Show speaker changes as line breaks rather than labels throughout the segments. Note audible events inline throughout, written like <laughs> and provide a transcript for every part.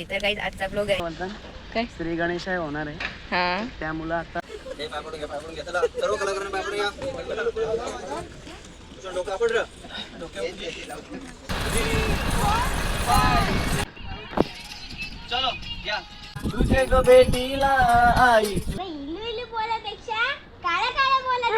तर काही आजचा ब्लॉग आहे.
म्हणतात
काय?
श्री गणेश आहे होणार आहे.
हा.
त्या मुलं आता तुझे गो बेटीला आई.
इलू इलू बोलापेक्षा काळा काळा बोला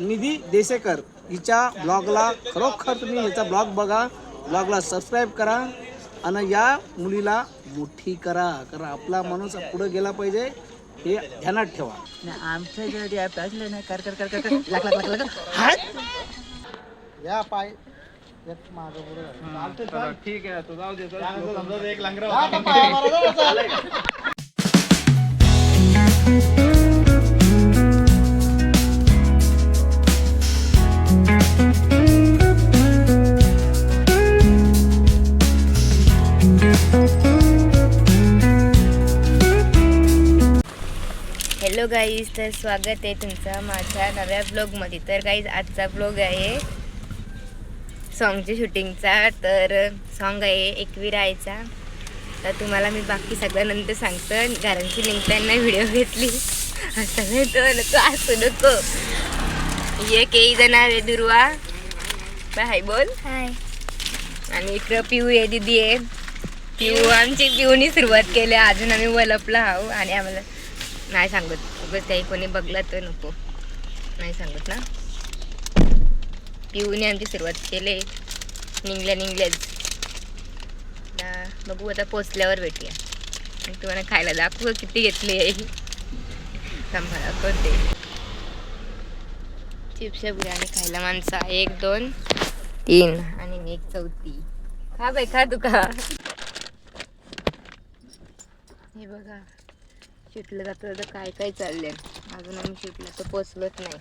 निधी देसेकर हिच्या ब्लॉगला खरोखर तुम्ही ह्याचा ब्लॉग बघा ब्लॉगला सबस्क्राईब करा आणि या मुलीला मोठी करा कारण आपला माणूस पुढे गेला पाहिजे हे ध्यानात ठेवा. आमच्या कर कर कर कर कर लाग लाग लाग लाग या पाय. माग पुढे ठीक आहे तू जाऊ दे एक <laughs> <laughs>
हॅलो गाईज तर स्वागत आहे तुमचं माझ्या नव्या ब्लॉगमध्ये तर गाईज आजचा ब्लॉग आहे सॉन्गच्या शूटिंगचा तर सॉन्ग आहे एकवी राहायचा तर तुम्हाला मी बाकी सगळ्यानंतर सांगतो. की निघताना व्हिडिओ घेतली. असं तो नको असू नको. ये केईचं नाव आहे दुर्वा. बाय बोल.
हाय.
आणि इकडं पिऊ आहे दिदी आहे. पिऊ आमची पिऊनी सुरुवात केली. अजून आम्ही वलपला आहो आणि आम्हाला नाही सांगत. उगाच काही कोणी बघला तर नको. नाही सांगत ना. पिऊने आमची सुरुवात केली. निघल्या निघल्याच आता बघू आता पोचल्यावर भेटूया. आणि तुम्हाला खायला दाखवू किती घेतली आहे. सांभाळा करते. चिप्स बिर्याणी खायला माणसा एक दोन तीन आणि एक चौथी. खा बाई खा तू खा. हे बघा. शिटलं जातं तर काय काय चाललंय? अजून आम्ही शिटला तर पोचलोच नाही.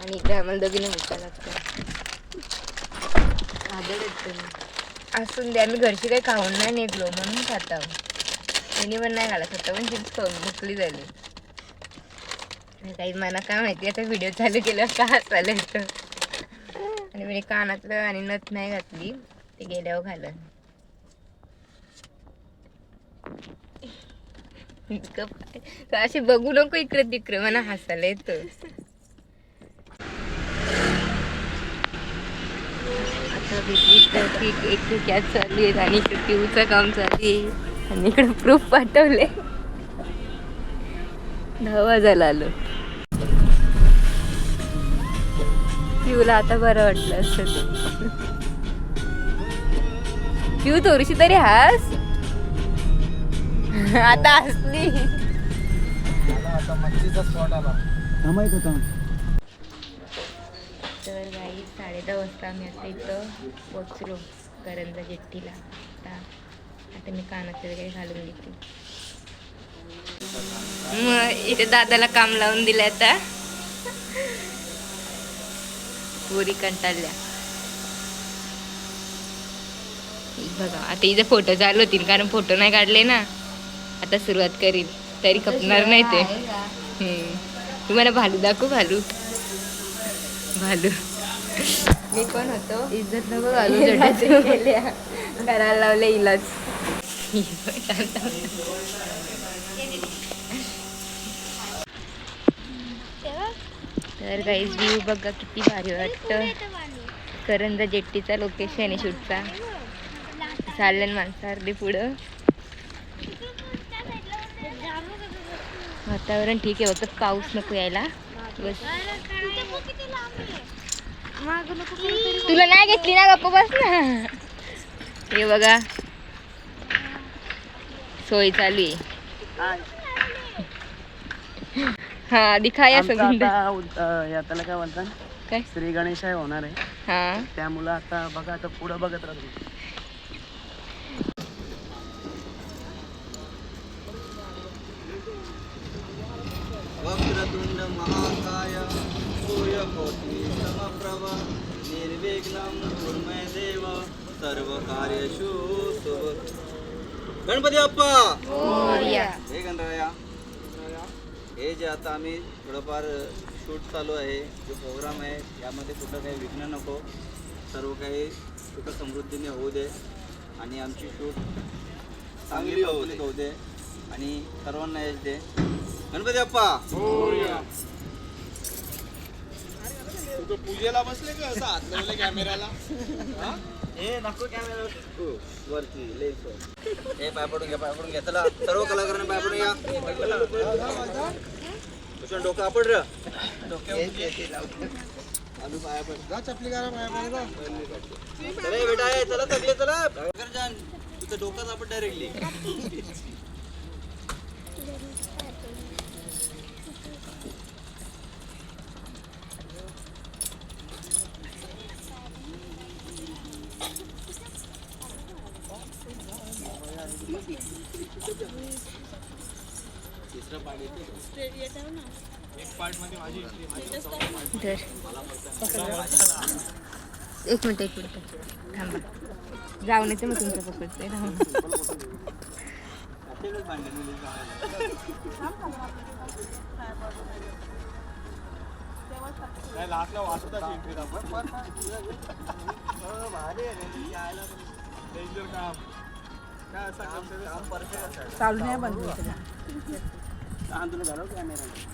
आणि इकडे आम्हाला दोघीने मुका लागतं आदळ असून दे आम्ही घरची काही खाऊन नाही निघलो म्हणून खाता. त्यांनी पण नाही घाला खाता पण चिप्स खाऊन मुकली झाली. आणि काही मला काय माहिती आता व्हिडिओ चालू केला का हसायला येतं? आणि मी कानातलं आणि नथ नाही घातली ते गेल्यावर घालं इतकं पाय- तर असे बघू नको इकडे तिकडे मला हसायला येतं. आता ट्रॅफिक एक ठिकाण चालू आहे आणि इकडे पिऊचं काम चालू आहे. आणि इकडे प्रूफ पाठवले. दहा वाजायला आलो. पिऊला आता बरं वाटलं असं पिऊ थोडीशी तरी हास. आता हसली
आता मच्छीचा स्पॉट आला. थांबायचं का
तर गाई साडे दहा वाजता आम्ही आता इथं पोचलो करंजा जेट्टीला. आता आता मी कानात वगैरे घालून देते मग इथे दादाला काम लावून दिलं आता. पुरी कंटाळल्या. बघा आता इथे फोटो चालू होतील कारण फोटो नाही काढले ना. आता सुरुवात करील तरी खपणार नाही ते. हम्म. तुम्हाला भालू दाखवू भालू. भालू. मी पण होतो. इज्जत नको घालू <laughs> करायला लावले इलाज. तर काहीच व्ह्यू बघा किती भारी वाटतं. करंजा जेट्टीचा लोकेशन आहे शूटचा. चाललं माणसं अर्धी पुढं. वातावरण ठीक आहे फक्त पाऊस नको यायला. बस. तुला नाही घेतली ना गप्प बस ना. हे बघा. सोय चालू आहे. हा दिखाया
आमचं
सगळं
आता उद- अं, या त्याला काय म्हणतात?
काय?
श्री गणेश आहे होणार आहे.
हा.
त्या मुलं आता बघा आता पुढं बघत राहतो
समप्रभ निर्विघ्नं कुर्मे देव सर्वकार्येषु शुभ। गणपती बाप्पा! हे गणराया हे जे आता आम्ही थोडंफार शूट चालू आहे जो प्रोग्राम आहे यामध्ये कुठं काही विघ्न नको सर्व काही सुख समृद्धीने होऊ दे आणि आमची शूट चांगली होऊ दे. आणि सर्वांना यश दे. गणपती बाप्पा!
पूजेला बसले का असं हात लावले कॅमेऱ्याला?
हे? नको कॅमेरा वरती लेन्सवर हे पाय पडून घ्या पाय पडून घ्या चला सर्व कलाकारांनी पाय पडून घ्या भूषण डोकं आपड र.
आलू पाया पण जा चपली करा पाया पण जा.
चला हे बेटा हे, चला थकले चला. जान तुझं डोकंच आपण डायरेक्टली
एक मिनिट एक मिनिट थांबा जाऊन येते मग तुमच्या पकडते. चालू
नाही बंद. वाचता एंट्री आपण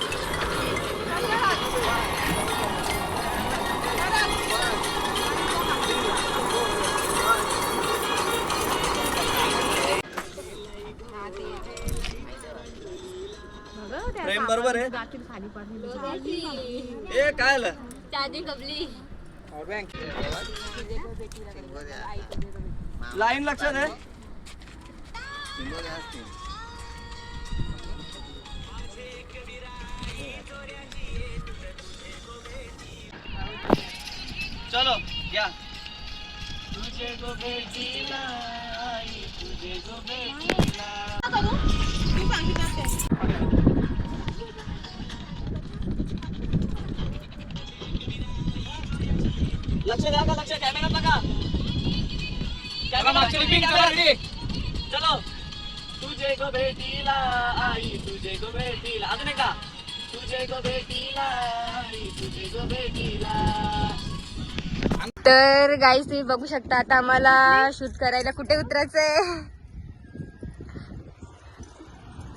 बरोबर आहे. ए काय आलं? लाईन लक्षात आहे? चलो या. तुझे गो बेटी लाई तुझे गो बेटी लाई तू बेटीला लक्ष द्या का लक्ष. कॅमेरा बघा. कॅमेरा चलो. तुझे गो आई तुझे गो अजून एक का तुझे गो आई तुझे गो
तर गाईस तुम्ही बघू शकता आता आम्हाला शूट करायला कुठे उतरायचंय.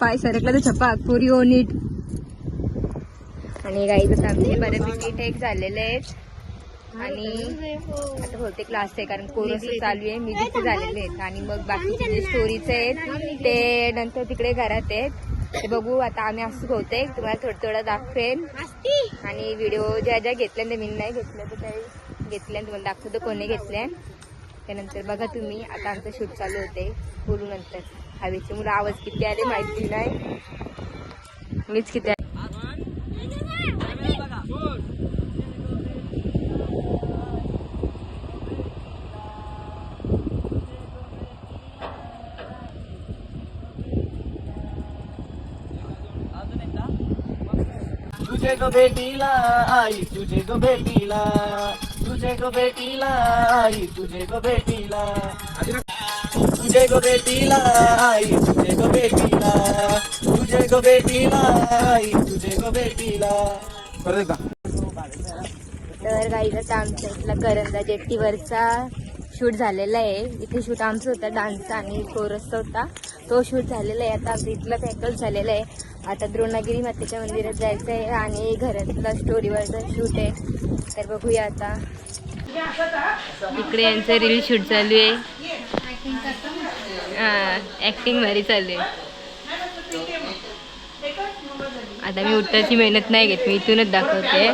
पाय सरकला तर छपाक पुरी ओ नीट आणि गाईज आता आमचे बऱ्यापैकी टेक झालेले आहेत. आणि आता बहुतेक लास्ट आहे कारण कोर्स चालू आहे म्युझिकचे झालेले आहेत. आणि मग बाकीचे जे स्टोरीचे आहेत ते नंतर तिकडे घरात आहेत. ते बघू आता आम्ही असं बहुतेक तुम्हाला थोडं थोडं दाखवेन. आणि व्हिडिओ ज्या ज्या घेतल्या ते मी नाही घेतल्या तर त्या घेतल्या तुम्हाला दाखवतो कोणी घेतल्या त्यानंतर बघा तुम्ही आता आमचं शूट चालू होते बोलू नंतर. हवेचे मुलं आवाज किती आले माहिती नाही. मीच किती आले.
तुझे गो आई तुझे गो बेटीला तुझे गो बेटीला आई तुझे गो बेटीला तुझे गो बेटीला आई तुझे गो बेटीला तुझे गो बेटीला आई तुझे गो बेटीला
परत एकदा.
तर गाईचा आता आमच्या इथला करंजा जेट्टीवरचा शूट झालेला आहे. इथे शूट आमचं होता डान्सचा आणि कोरसचा होता. तो शूट झालेला आहे. आता आमच्या इथला पॅकअप झालेला आहे. आता द्रोणागिरी मातेच्या मंदिरात जायचं आहे आणि घरातला स्टोरीवरचं शूट आहे तर बघूया आता. इकडे यांचं रील शूट चालू आहे. ऍक्टिंग भारी चालू आहे. आता मी उत्तरची मेहनत नाही घेत मी इथूनच दाखवते.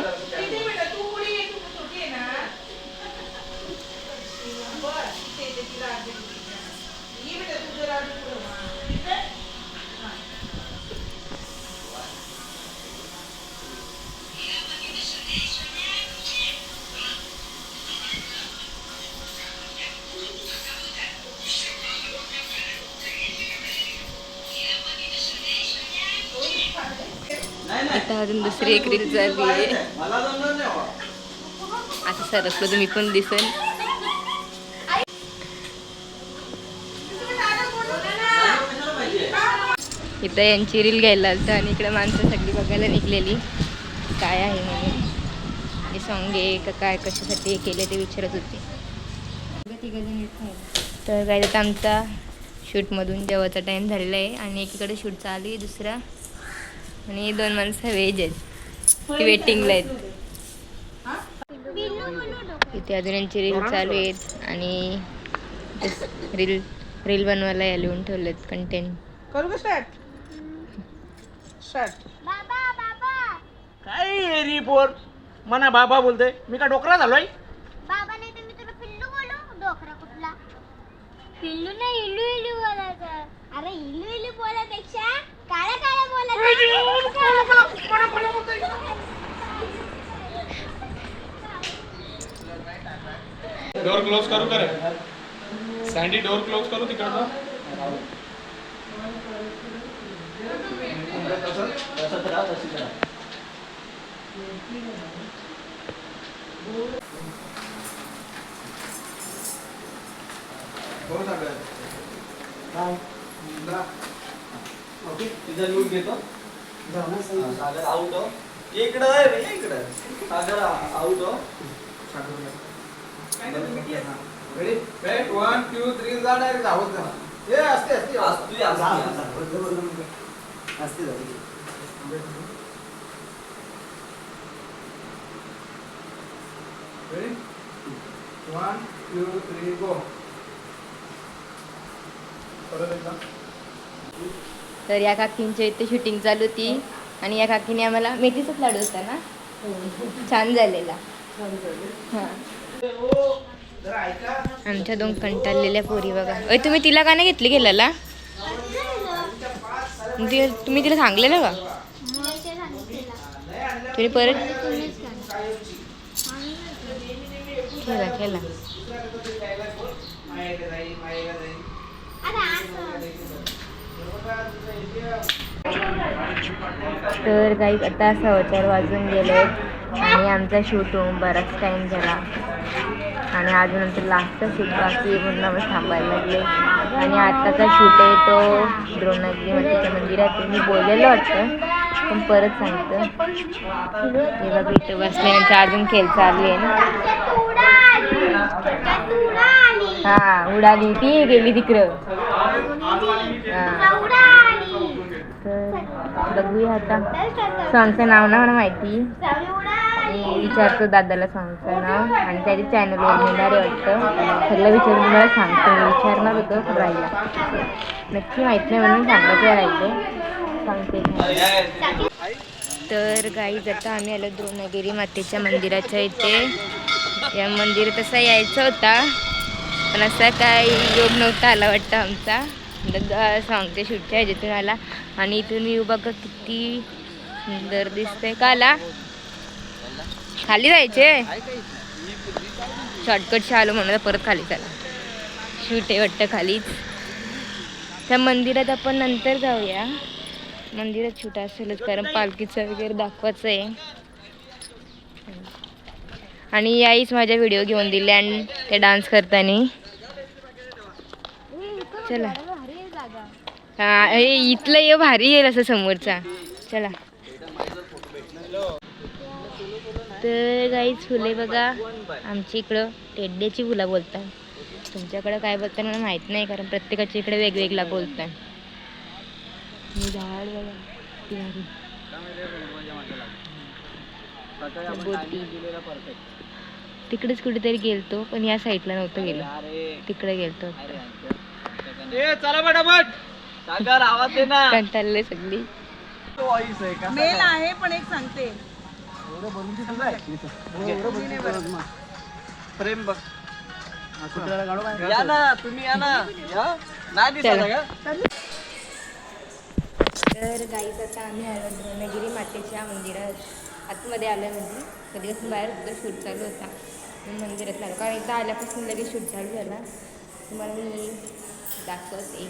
आता अजून दुसरी एक रील चालली आहे. आता सरकलो तुम्ही पण दिसेल इथं यांची रील घ्यायला आलतं आणि इकडे माणसं सगळी बघायला निघलेली. काय आहे म्हणून हे सॉंग आहे का काय कशासाठी हे केले ते विचारत होते. तर काय तर आमचा शूटमधून जेवायचा टाईम झालेला आहे आणि एकीकडे शूट चालू आहे दुसरा आणि दोन माणसं व्हेज आहेत. ती वेटिंगला आहेत. इथे अजून यांची रील चालू आहेत आणि रील रील बनवायला या लिहून ठेवलेत कंटेंट
करू का स्टार्ट स्टार्ट
बाबा बाबा
काय रिपोर्ट मना बाबा बोलते मी का डोकरा झालोय?
बाबा नाही तर मी तुला पिल्लू बोलू डोकरा कुठला? पिल्लू नाही इल्लू इल्लू बोलायचं. अरे इल्लू इल्लू बोलापेक्षा काळा काळा बोलायचं
डोर क्लोज करू का रे सँडी डोर क्लोज करू तिकडनं
तिचा लूक घेतो. सागर आउट हो इकडं आहे रे, इकडं. सागर आउट हो.
वन टू थ्री जा डायरेक्ट धावत जा. हे असते असते
असते, असते.
असते वन टू थ्री गो परत एकदा.
तर या काकींच्या इथे शूटिंग चालू होती. आणि या काकीने आम्हाला मेथीचाच लाडू होता ना? छान झालेला. हां. आमच्या दोन कंटाळलेल्या पोरी बघा. अय तुम्ही तिला का नाही घेतली गेलेला? मग ती- तुम्ही तिला सांगलेलं का? तुम्ही परत खेळा खेळा तर काही आता सवचार वाजून गेले आणि आमचा शूट होऊन बराच टाईम झाला. आणि अजून आमचं लास्टचा शूट बाकी म्हणून आम्ही थांबायला लागले आणि आत्ताचा शूट आहे तो द्रोणागिरी मातेच्या मंदिरात. मी बोललेलं वाटतं पण परत सांगतं. तेव्हा बघा बसल्यानंतर अजून खेळ चालू आहे ना. हां उडाली ती गेली तिकडं. हां. बघूया आता. सॉन्गचं नाव ना मला माहिती. मी विचारतो दादाला सॉन्गचं नाव आणि त्याच्या चॅनलवर येणार आहे वाटतं. सगळं विचारून मला सांगतो. मी विचारणार होतो राहिला. नक्की माहीत नाही म्हणून सांगायचं राहिलं सांगते. तर गाई आता आम्ही आलो द्रोणगिरी मातेच्या मंदिराच्या इथे. या मंदिर तसा यायचा होता. पण असा काय योग नव्हता आला वाटतं आमचा. सांगते शूटच्या ह्याच्यातून आला. आणि इथून येऊ बघा किती सुंदर दिसतंय. का आला? खाली जायचे? शॉर्टकट आलो म्हणून परत खाली चला. शूट आहे वाटतं खालीच. त्या मंदिरात आपण नंतर जाऊया. मंदिरात शूट असेलच कारण पालखीचं वगैरे दाखवायचं आहे. आणि याईच माझ्या व्हिडिओ घेऊन दिले आणि ते डान्स करताना. चला. हा इथलं ये भारी येईल असं समोरचा. चला. तर गाईच फुले बघा. आमच्या इकडं टेड्याची फुलं बोलतात. तुमच्याकडं काय बोलतात मला माहीत नाही कारण प्रत्येकाच्या इकडे वेगवेगळा बोलतात. झाड बघा. तिकडेच कुठेतरी गेलतो पण या साईडला नव्हतं गेलो. तिकडे गेलतो.
चला सागर आवाज दे ना.
कंटाळले सगळी
मेल आहे पण एक सांगते.
प्रेम बघ. या ना तुम्ही या ना. या नाही दिसत
चला.
का?
तर गाईच आता आम्ही आलो द्रोणगिरी मातेच्या मंदिरात आतमध्ये आलं म्हणजे कधीपासून बाहेर होतं शूट चालू होता. मंदिरात लागलो कारण इथं आल्यापासून लगेच शूट चालू झाला. तुम्हाला मी दाखवते.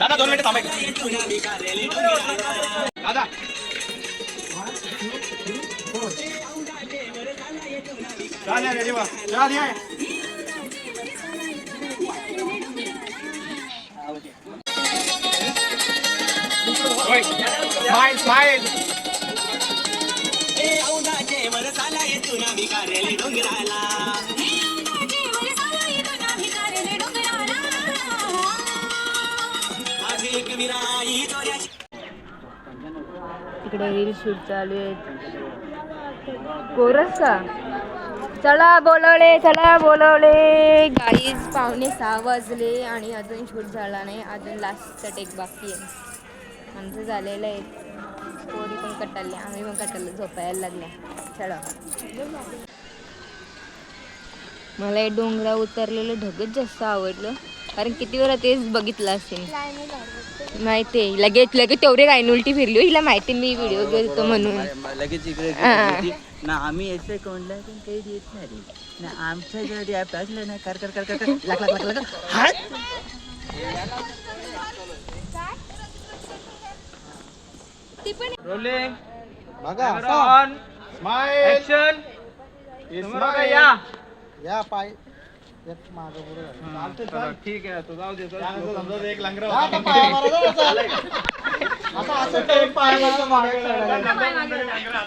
दादा दोन मिनिटं थांबाय दादा. चालेल रे रेडी व्हा.
तिकडे रील शूट चालू आहे कोरस का? चला बोलवले चला बोलवले. गाईज पावणे सहा वाजले आणि अजून शूट झाला नाही. अजून लास्टचा टेक बाकी आहे. आमचं झालेलं आहे. पोरी पण कटारल्या आम्ही पण कटारला झोपायला लागल्या. चला. मला हे डोंगरा उतरलेलं ढगच जास्त आवडलं. कारण किती वेळा तेच बघितलं असेल. माहिती आहे. लगेच लगेच तेवढे काय उलटी फिरली. हो. हिला माहिती मी व्हिडिओ घेतो म्हणून.
लगेच इकडे. ना आम्ही यायचं कोणला पण काही देत नाही रे. ना आमच्या जर या टाकलं ना कर कर कर कर कर. लाख लाख लाख लाख हात
रोलिंग
बघा
ऑन ऍक्शन या.
या पाय. एक मागं पुढं झालं.
चला, ठीक आहे तो जाऊ दे एक लंगरा
जा आता पाया मारा, जा, जा. <laughs> असं असं ते पाय मारा, मागे चढायला.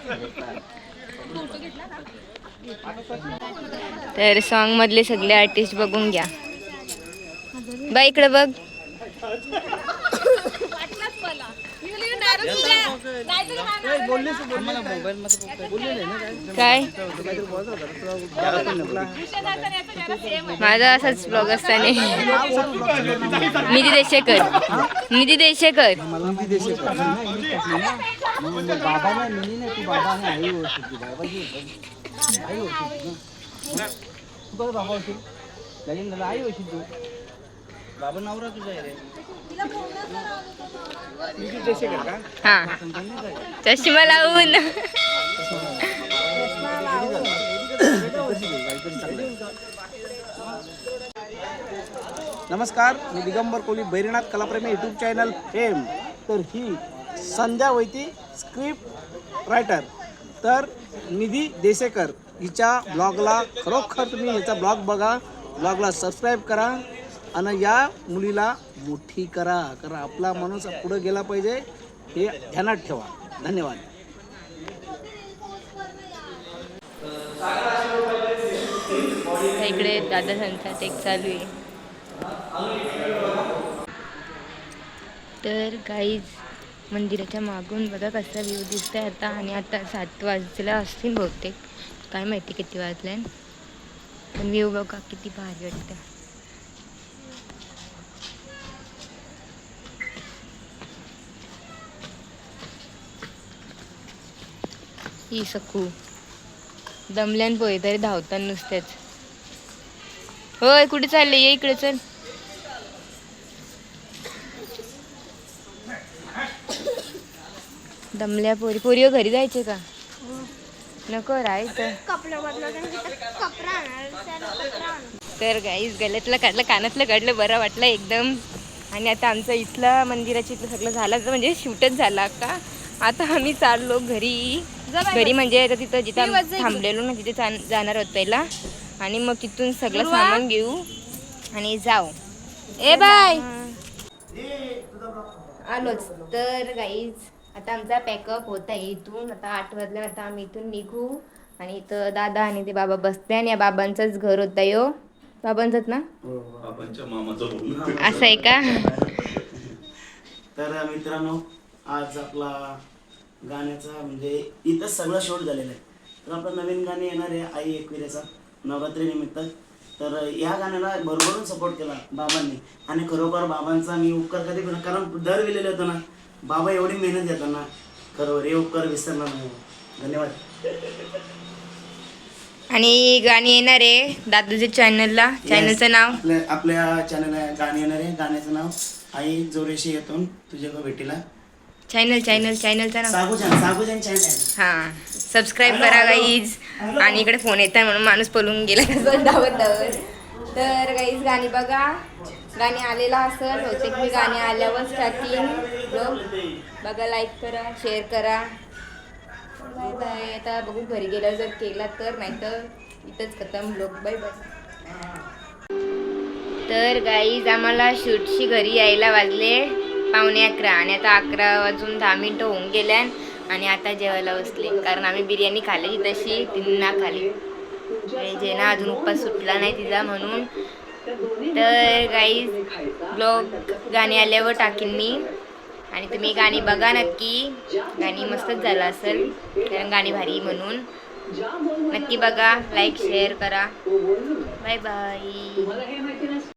तर सॉन्ग मधले सगळे आर्टिस्ट बघून घ्या बाई इकडे बघ काय माझा असाच ब्लॉग असताना. निधी देशेकर. निधी देशेकर.
कर. बाबा आई तू. बाबा बाबा
नवरा तुझा आहे रे.
हा. चष्मा लावून.
नमस्कार मी Digambar Koli Bairinath Kalapremi YouTube channel fame तर ही संध्या वैती स्क्रिप्ट रायटर तर निधी देसेकर हिच्या ब्लॉगला खरोखर तुम्ही ह्याचा ब्लॉग बघा. ब्लॉगला सबस्क्राईब करा. आणि या मुलीला मोठी करा कारण आपला माणूस पुढे गेला पाहिजे हे ध्यानात ठेवा. धन्यवाद.
इकडे दादा संचा टेक चालू आहे. तर काहीच मंदिराच्या मागून बघा कसा व्ह्यू दिसतोय आता. आणि आता सात वाजलेला असतील बहुतेक. काय माहिती किती वाजले पण व्ह्यू बघा किती भारी वाटतं ही सकू दमल्यान पोहे तरी धावतात नुसतेच. होय कुठे चालले? ये इकडे चल. दमल्या पोरी. पोरी हो, घरी जायचे का? नको राहायचं. तर गाईस गल्यातलं काढलं कानातलं काढलं बरं वाटलं एकदम. आणि आता आमचं इथलं मंदिराची इथलं सगळं झालं तर म्हणजे शूटच झाला का? आता आम्ही चाललो घरी. घरी म्हणजे आता तिथं जिथं थांबलेलो ना तिथे जा- जाणार आहोत पहिला. आणि मग तिथून सगळं सामान घेऊ आणि जाऊ. ए बाय. आलोच. तर गाईज आता आमचा पॅकअप होत आहे इथून. आता आठ वाजल्या आता आम्ही इथून निघू. आणि इथं दादा आणि ते बाबा बसते आणि या बाबांचंच घर होतं यो. बाबांचंच ना? असं आहे का?
तर मित्रांनो आज आपला गाण्याचा म्हणजे इथंच सगळं शूट झालेलं आहे. तर आपलं नवीन गाणे येणार आहे आई एकविरेचा नवरात्री निमित्त. तर या गाण्याला भरभरून सपोर्ट केला बाबांनी. आणि खरोखर बाबांचा मी उपकार कधी पण कारण दर गेलेले होतो ना बाबा एवढी मेहनत घेतात ना खरोखर हे उपकार विसरणार नाही. धन्यवाद.
आणि गाणी येणार आहे दादाच्या चॅनलला चॅनलचं नाव?
आपल्या आपल्या चॅनल गाणे येणार आहे. गाण्याचं नाव आई जोरेशी येतून तुझ्या भेटीला.
चॅनल चॅनल चॅनलचं
चॅनल
हां सबस्क्राईब करा गाईज आणि इकडे फोन येतात म्हणून माणूस पळून गेला कसं धावत धावत. तर गाईज गाणी बघा. गाणी आलेला असेल बहुतेक मी गाणी आल्यावर स्टार्टिंग बघा लाईक करा शेअर करा. बाय बाय आता बघू घरी गेल्यावर जर केला तर नाहीतर इथंच खतम ब्लॉग बाय बाय तर गाईज आम्हाला शूटशी घरी यायला वाजले. पावणे अकरा आणि आता अकरा वाजून दहा मिनटं होऊन गेल्या आणि आता जेवायला बसले. कारण आम्ही बिर्याणी खाल्ली तशी तिन्ना खाली जे ना म्हणजे अजून उपास सुटला नाही तिचा म्हणून. तर काही ब्लॉग गाणी आल्यावर टाकीन मी. आणि तुम्ही गाणी बघा नक्की. गाणी मस्तच झालं असेल. कारण गाणी भारी म्हणून. नक्की बघा लाईक शेअर करा. Bye bye